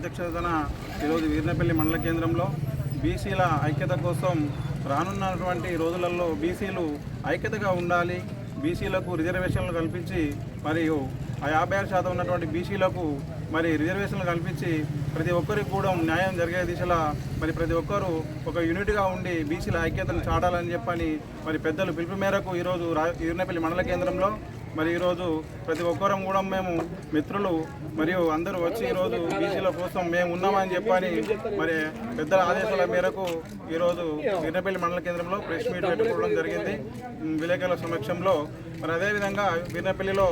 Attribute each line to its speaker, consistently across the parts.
Speaker 1: అధ్యక్షతన ఈరోజు వీర్నపల్లి మండల కేంద్రంలో బీసీల ఐక్యత కోసం రానున్నటువంటి రోజులలో బీసీలు ఐక్యతగా ఉండాలి బీసీలకు రిజర్వేషన్లు కల్పించి మరియు ఆ యాభై ఆరు శాతం ఉన్నటువంటి బీసీలకు మరి రిజర్వేషన్లు కల్పించి ప్రతి ఒక్కరికి కూడా న్యాయం జరిగే దిశలా మరి ప్రతి ఒక్కరూ ఒక యూనిట్గా ఉండి బీసీల ఐక్యతను చాటాలని చెప్పని మరి పెద్దలు పిలుపు మేరకు ఈరోజు రా మండల కేంద్రంలో మరి ఈరోజు ప్రతి ఒక్కరం కూడా మేము మిత్రులు మరియు అందరూ వచ్చి ఈరోజు బీసీల కోసం మేము ఉన్నామని చెప్పని మరి పెద్దల ఆదేశాల మేరకు ఈరోజు వీర్నపల్లి మండల కేంద్రంలో ప్రెస్ మీట్ పెట్టుకోవడం జరిగింది. విలేకరుల సమక్షంలో. మరి అదేవిధంగా వీర్నపల్లిలో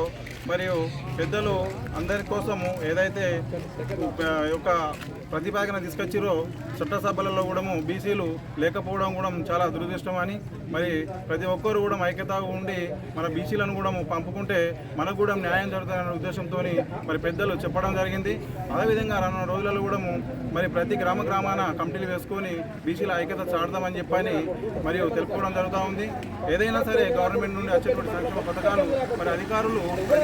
Speaker 1: మరియు పెద్దలు అందరి కోసము ఏదైతే యొక్క ప్రతిపాదన తీసుకొచ్చిరో చట్టసభలలో కూడా బీసీలు లేకపోవడం కూడా చాలా దురదృష్టం అని మరి ప్రతి ఒక్కరు కూడా ఐక్యతగా ఉండి మన బీసీలను కూడా పంపుకుంటే మనకు కూడా న్యాయం జరుగుతుందనే ఉద్దేశంతో మరి పెద్దలు చెప్పడం జరిగింది. అదేవిధంగా రానున్న రోజులలో కూడా మరి ప్రతి గ్రామ గ్రామాన కమిటీలు వేసుకొని బీసీల ఐక్యత చాడదామని చెప్పని మరియు తెలుపుకోవడం జరుగుతూ ఉంది. ఏదైనా సరే గవర్నమెంట్ నుండి వచ్చేటువంటి సంక్షేమ పథకాలు మరి అధికారులు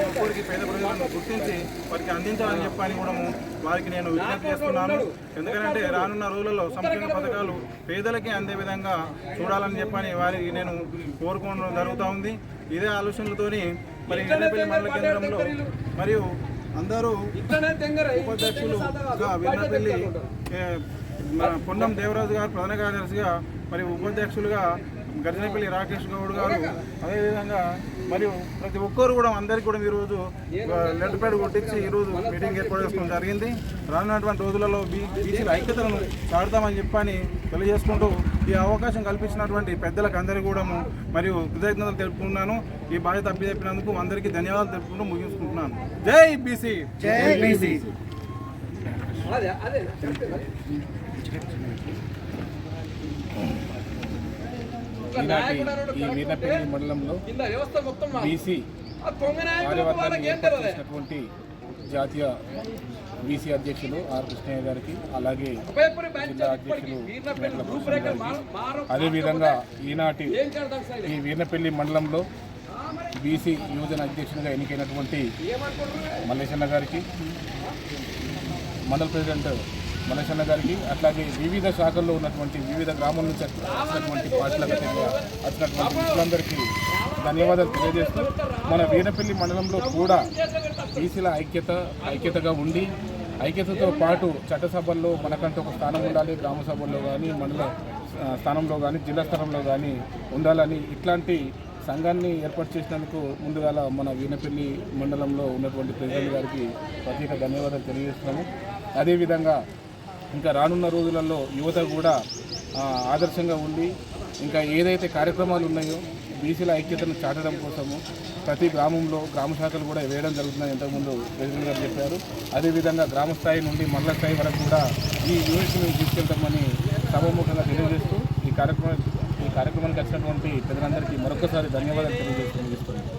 Speaker 1: ఒక్కరికి పేద ప్రజలను గుర్తించి వారికి అందించాలని చెప్పని కూడా వారికి నేను విజ్ఞప్తి చేస్తున్నాను. ఎందుకంటే రానున్న రోజులలో సంక్షేమ పథకాలు పేదలకి అందే విధంగా చూడాలని చెప్పని వారికి నేను కోరుకోవడం జరుగుతూ ఉంది. ఇదే ఆలోచనలతోని మరి మండల కేంద్రంలో మరియు అందరూ ఉపాధ్యక్షులుగా మన పొన్నం దేవరాజు గారు ప్రధాన కార్యదర్శిగా మరి ఉపాధ్యక్షులుగా గర్జనపల్లి రాకేష్ గౌడ్ గారు అదేవిధంగా మరియు ప్రతి ఒక్కరు కూడా అందరికీ కూడా ఈరోజు లెటర్ ప్యాడ్ కొట్టించి ఈరోజు మీటింగ్ ఏర్పాటు చేసుకోవడం జరిగింది. రానున్నటువంటి రోజులలో బీసీల ఐక్యతను చాడతామని చెప్పని తెలియజేసుకుంటూ ఈ అవకాశం కల్పించినటువంటి పెద్దలకు అందరికీ కూడా మరియు కృతజ్ఞతలు తెలుపుకున్నాను ఈ బాధ్యత అప్పచెప్పినందుకు అందరికీ ధన్యవాదాలు తెలుపుకుంటూ ముగించుకుంటున్నాను. జై బీసీ!
Speaker 2: జై బీసీ!
Speaker 3: ఈనాటి ఈ మండలంలో బీసీ కార్యవర్గాన్ని జాతీయ బీసీ అధ్యక్షులు ఆర్ కృష్ణయ్య గారికి అలాగే జిల్లా అధ్యక్షులు అదేవిధంగా ఈనాటి ఈ వీర్నపల్లి మండలంలో బీసీ యువజన అధ్యక్షునిగా ఎన్నికైనటువంటి మల్లేశన్న గారికి మండల ప్రెసిడెంట్ మల్లేశన్న గారికి అట్లాగే వివిధ శాఖల్లో ఉన్నటువంటి వివిధ గ్రామాల నుంచి వచ్చినటువంటి పార్టీలకు వచ్చినటువంటి మిత్రులందరికీ ధన్యవాదాలు తెలియజేస్తూ మన వీరపల్లి మండలంలో కూడా బీసీల ఐక్యత ఐక్యతగా ఉండి ఐక్యతతో పాటు చట్టసభల్లో మనకంటూ ఒక స్థానం ఉండాలి గ్రామ సభల్లో కానీ మండల స్థానంలో కానీ జిల్లా స్థానంలో కానీ ఉండాలని ఇట్లాంటి సంఘాన్ని ఏర్పాటు చేసినందుకు ముందుగా మన వీనపల్లి మండలంలో ఉన్నటువంటి ప్రెసిడెంట్ గారికి ప్రత్యేక ధన్యవాదాలు తెలియజేస్తున్నాము. అదేవిధంగా ఇంకా రానున్న రోజులలో యువత కూడా ఆదర్శంగా ఉండి ఇంకా ఏదైతే కార్యక్రమాలు ఉన్నాయో బీసీల ఐక్యతను చాటడం కోసము ప్రతి గ్రామంలో గ్రామ శాఖలు కూడా వేయడం జరుగుతుందని ఇంతకుముందు ప్రెసిడెంట్ గారు చెప్పారు. అదేవిధంగా గ్రామ స్థాయి నుండి మండల స్థాయి వరకు కూడా ఈ యూనిట్ని తీసుకెళ్తామని సభాముఖంగా తెలియజేస్తూ ఈ కార్యక్రమం ఈ కార్యక్రమానికి వచ్చినటువంటి ప్రజలందరికీ మరొకసారి ధన్యవాదాలు తెలియజేస్తూ ముగిస్తున్నాను.